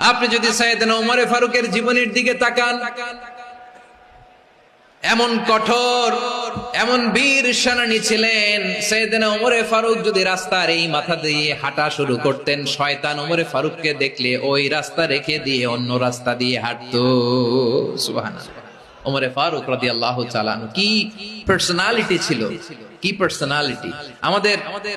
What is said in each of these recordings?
আপনি যদি সাইয়েদনা উমরে ফারুকের জীবনের দিকে তাকান, এমন কঠোর, এমন বীর সেনানী ছিলেন সৈয়দনা ওমরে ফারুক যদি রাস্তার এই মাথা দিয়ে হাঁটা শুরু করতেন, শয়তান ওমরে ফারুককে দেখলে ওই রাস্তা রেখে দিয়ে অন্য রাস্তা দিয়ে হাঁটতো। সুবহানাল্লাহ। ওমরে ফারুক রাদিয়াল্লাহু তাআলা আনহু, কি পার্সোনালিটি ছিল? কি পার্সোনালিটি আমাদের আমাদের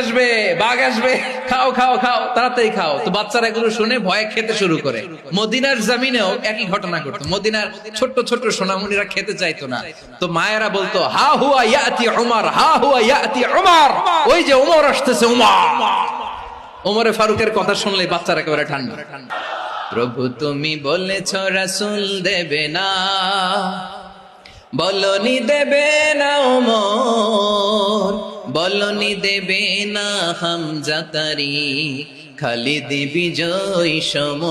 আসবে, বাঘ আসবে। খাও খাও খাও, তাড়াতাড়ি খাও। তো বাচ্চারা এগুলো শুনে ভয়ে খেতে শুরু করে। মদিনার জামিনেও একই ঘটনা ঘটতো। মদিনার ছোট্ট ছোট্ট সোনামণিরা খেতে চাইতো না। তো মায়েরা বলতো, হা হুয়া ইয়াতি উমার, হা হুয়া ইয়াতি উমার। ওই যে উমর আসতেছে, উমার। ওমরে ফারুকের কথা শুনলে বাচ্চারা একেবারে ঠান্ডা। প্রভু তুমি বলেছ রাসূল দেবে না, বলনি দেবে ওমর বলনি দেবে না হামজাতারি খালিদ বিজয় সম